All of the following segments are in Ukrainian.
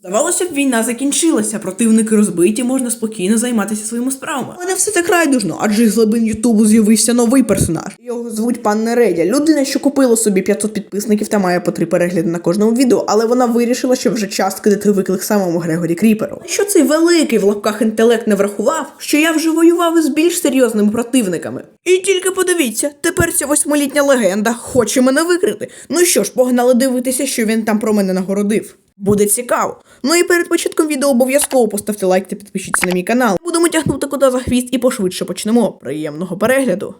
Здавалося б, війна закінчилася, противники розбиті, можна спокійно займатися своїми справами. Але не все так райдужно, адже з глибин Ютубу з'явився новий персонаж. Його звуть пан Нередя, людина, що купила собі 500 підписників та має по три перегляди на кожному відео, але вона вирішила, що вже час кидати виклик самому Грегорі Кріперу. Що цей великий в лапках інтелект не врахував, що я вже воював із більш серйозними противниками. І тільки подивіться, тепер ця восьмилітня легенда хоче мене викрити. Ну що ж, погнали дивитися, що він там про мене нагородив. Буде цікаво. Ну і перед початком відео обов'язково поставте лайк та підпишіться на мій канал. Будемо тягнути кота за хвіст і пошвидше почнемо. Приємного перегляду.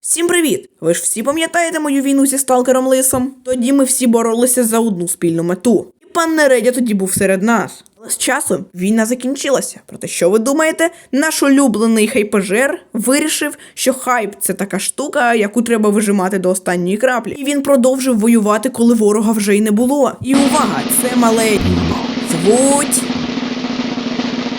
Всім привіт! Ви ж всі пам'ятаєте мою війну зі сталкером Лисом? Тоді ми всі боролися за одну спільну мету. І пан Нередя тоді був серед нас. Але з часом війна закінчилася. Проте що ви думаєте? Наш улюблений хайпажер вирішив, що хайп це така штука, яку треба вижимати до останньої краплі. І він продовжив воювати, коли ворога вже й не було. І увага, це мале. Звуть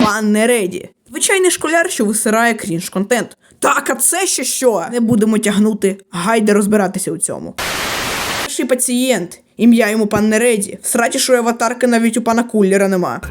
пан Нереді. Звичайний школяр, що висирає крінж контент. Так, а це ще що? Не будемо тягнути. Гайде розбиратися у цьому. Перший пацієнт. Ім'я йому пан Нереді. В сратішої аватарки навіть у пана Куллера нема.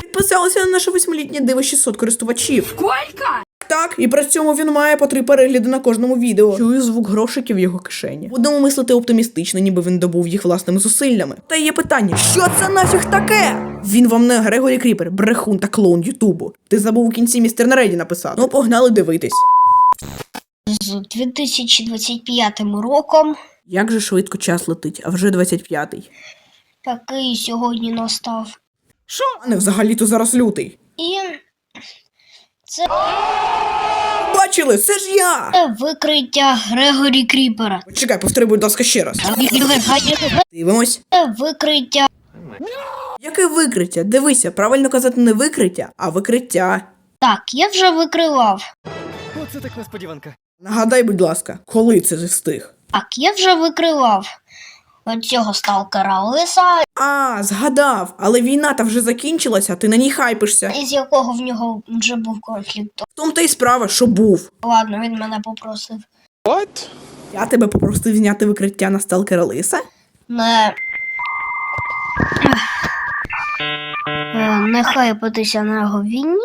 Підписалося на наше восьмилітнє диво 600 користувачів. Сколько? Так, і при цьому він має по три перегляди на кожному відео. Чую звук грошиків в його кишені. Будемо мислити оптимістично, ніби він добув їх власними зусиллями. Та є питання: що це нафіг таке? Він вам не Грегорі Кріпер, брехун та клоун Ютубу. Ти забув у кінці містер Нареді написати. Ну, погнали дивитись. з 2025 роком, Як же швидко час летить, а вже 25-й. який сьогодні настав. Що? А не взагалі-то зараз лютий. І це Бачили, це ж я! це викриття Грегорі Кріпера. Чекай, повтори, будь ласка, ще раз. Дивимось. Це викриття Яке викриття? Дивися, правильно казати не викриття, а викриття. так, я вже викривав. Оце так несподіванка. Нагадай, будь ласка, коли це встиг? Так, я вже викривав оцього сталкера Лиса, А, згадав, але війна та вже закінчилася, ти на ній хайпишся. із якого в нього вже був конфлікт. В тому та й справа, що був. Ладно, він мене попросив Я тебе попросив зняти викриття на сталкера Лиса. не. Е, Не хайпатися на його війні,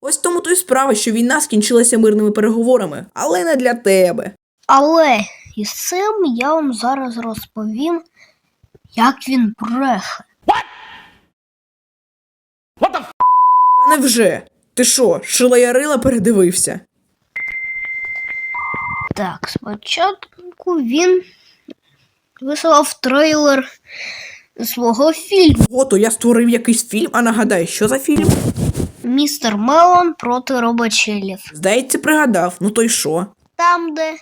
Ось в тому то й справа, що війна скінчилася мирними переговорами, але не для тебе. Але із цим я вам зараз розповім, як він бреше. Та невже? Ти що, шила ярила передивився? Так, спочатку він висилав трейлер свого фільму Ото я створив якийсь фільм, а нагадай, що за фільм? Містер Мелон проти робочелів. Здається, пригадав, ну то й що? Там, де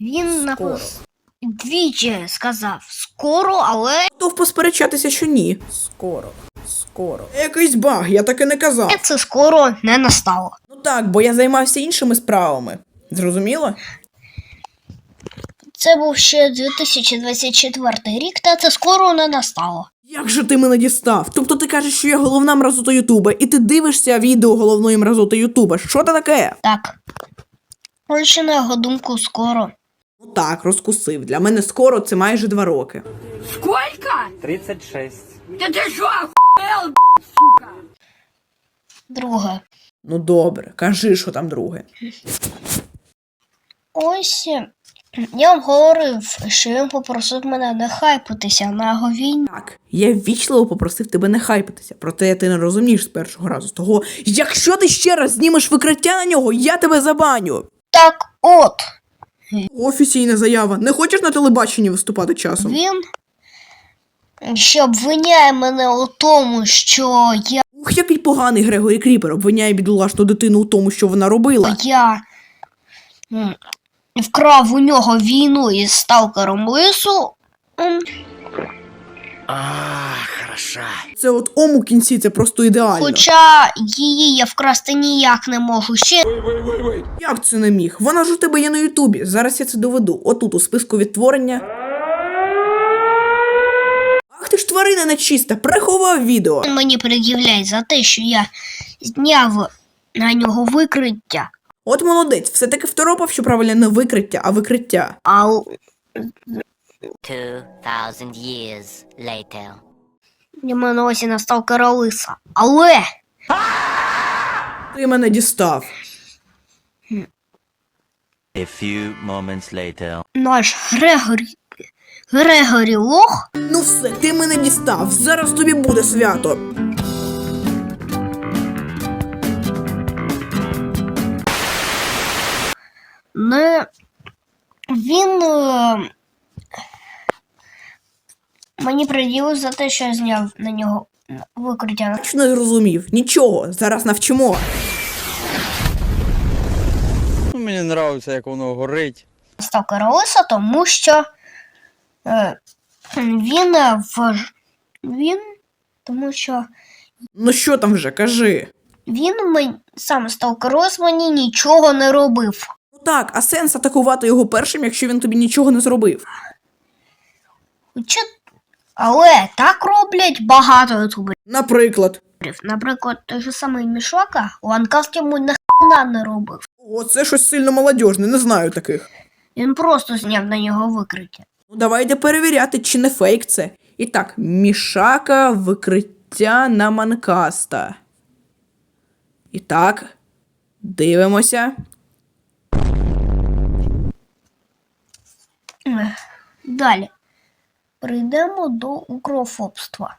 він написав двічі сказав скоро, але Готов посперечатися, що ні. Скоро, скоро. Якийсь баг, я таки не казав. це скоро не настало. Ну так, бо я займався іншими справами. Зрозуміло? Це був ще 2024 рік, та це скоро не настало. Як же ти мене дістав? Тобто ти кажеш, що я головна мразота Ютуба, і ти дивишся відео головної мразоти Ютуба. Що це таке? Так. Лише на його думку скоро. Ну так, розкусив. Для мене скоро це майже два роки. Сколько? 36. Да ты что, охуел, б***ь, сука? Друге. Ну добре, кажи, що там друге. Ось е, я вам говорив, що він попросив мене не хайпатися на його війні. Так, я ввічливо попросив тебе не хайпатися, проте ти не розумієш з першого разу. З того, якщо ти ще раз знімеш викриття на нього, я тебе забаню. Так от, Офіційна заява. Не хочеш на телебаченні виступати часом? він ще обвиняє мене у тому, що я, Ух, який поганий Грегорі Кріпер обвиняє бідолашну дитину у тому, що вона робила. я м, вкрав у нього війну із сталкером лису. м, А, хороша. Це от ом у кінці, це просто ідеально. Хоча її я вкрасти ніяк не можу. Ще Як це не міг? Вона ж у тебе є на Ютубі. Зараз я це доведу. Отут у списку відтворення. Ах ти ж тварина нечиста, приховав відео. він мені пред'являє за те, що я зняв на нього викриття. От молодець, все-таки второпав, що правильно не викриття, а викриття. А 2,000 years later. Я маю на увазі на сталкера. Але Ти мене дістав. A few moments later. наш Грегорі. Грегорі Лох Ну все, ти мене дістав. Зараз тобі буде свято. не він е, мені приділив за те, що я зняв на нього викриття. Чи не зрозумів? Нічого, зараз навчимо. Ну, мені подобається, як воно горить. Сталкера лиса, тому що е, він в він, тому що Ну що там вже, кажи. він мені саме сталкер лис мені нічого не робив. Ну так, а сенс атакувати його першим, якщо він тобі нічого не зробив. Хоча, але так роблять багато ютуберів. Наприклад. Наприклад, той же самий Мішака Ланкаст йому нахрена не робив. О, це щось сильно молодіжне, не знаю таких. Він просто зняв на нього викриття. Ну давайте перевіряти, чи не фейк це. І так, мішака викриття на манкаста. І так, дивимося. Далі. Прийдемо до укрофобства.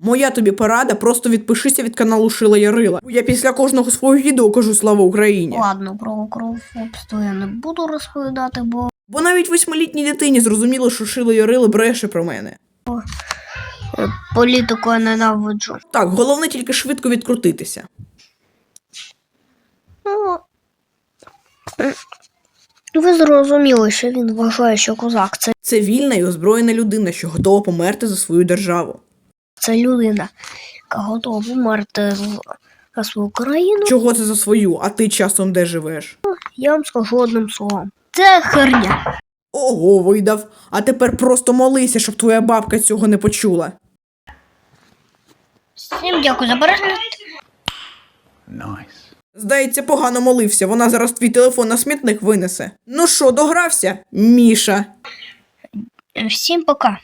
Моя тобі порада, просто відпишися від каналу Шила Ярила. Я після кожного свого відео кажу слава Україні. Ладно, про укрофобство я не буду розповідати, бо Бо навіть восьмилітній дитині зрозуміло, що Шило Ярила бреше про мене. е, політику я ненавиджу. Так, головне тільки швидко відкрутитися. Ну, ви зрозуміли, що він вважає, що козак це, Це вільна і озброєна людина, що готова померти за свою державу. це людина, яка готова померти з- за свою країну. Чого це за свою, а ти часом де живеш? Я вам скажу одним словом. Це херня. Ого, видав. А тепер просто молися, щоб твоя бабка цього не почула. Всім дякую за перегляд. Здається, погано молився, вона зараз твій телефон на смітник винесе. Ну що, догрався? Міша. Всім пока.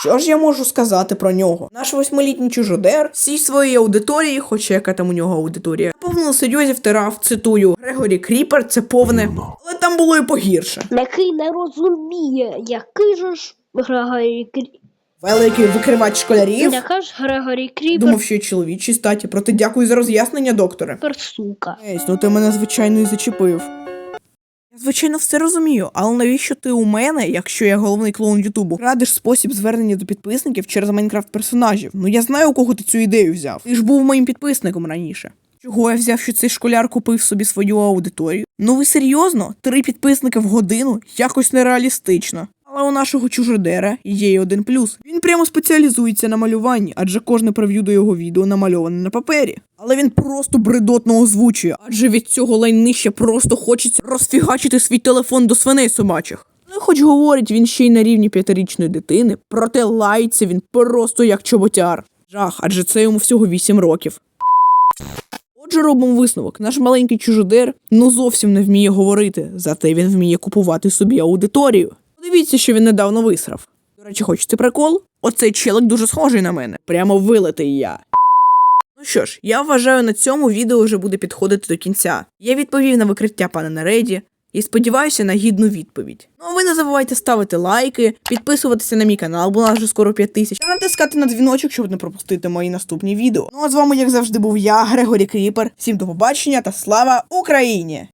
Що ж я можу сказати про нього? Наш восьмилітній чужодер всій своїй аудиторії, хоча яка там у нього аудиторія, на повному серйозі втирав, цитую, Грегорі Кріпер це повне, але там було і погірше. Який не розуміє, який же ж Грегорі Крі... Великий викривач школярів. Яка ж Грегорі Кріпер Думав, що й чоловічій статі, проте дякую за роз'яснення, докторе. сука. Ейс, ну ти мене звичайно і зачепив. Я звичайно все розумію, але навіщо ти у мене, якщо я головний клоун Ютубу, радиш спосіб звернення до підписників через Майнкрафт персонажів? Ну я знаю, у кого ти цю ідею взяв. Ти ж був моїм підписником раніше. Чого я взяв, що цей школяр купив собі свою аудиторію? Ну ви серйозно? Три підписники в годину? Якось нереалістично. Але у нашого чужодера є й один плюс. Він прямо спеціалізується на малюванні, адже кожне прев'ю до його відео намальоване на папері. Але він просто бредотно озвучує, адже від цього лайнища просто хочеться розфігачити свій телефон до свиней собачих. Ну, хоч говорить він ще й на рівні п'ятирічної дитини, проте лається він просто як чоботяр. Жах, адже це йому всього 8 років. Отже, робимо висновок. Наш маленький чужодер ну зовсім не вміє говорити, зате він вміє купувати собі аудиторію. Подивіться, що він недавно висрав. До речі, хочете прикол? Оцей челик дуже схожий на мене. Прямо вилитий я. Ну що ж, я вважаю, на цьому відео вже буде підходити до кінця. Я відповів на викриття пана Нереді і сподіваюся на гідну відповідь. Ну а ви не забувайте ставити лайки, підписуватися на мій канал, бо нас вже скоро 5 тисяч, та натискати на дзвіночок, щоб не пропустити мої наступні відео. Ну а з вами, як завжди, був я, Грегорі Кріпер. Всім до побачення та слава Україні!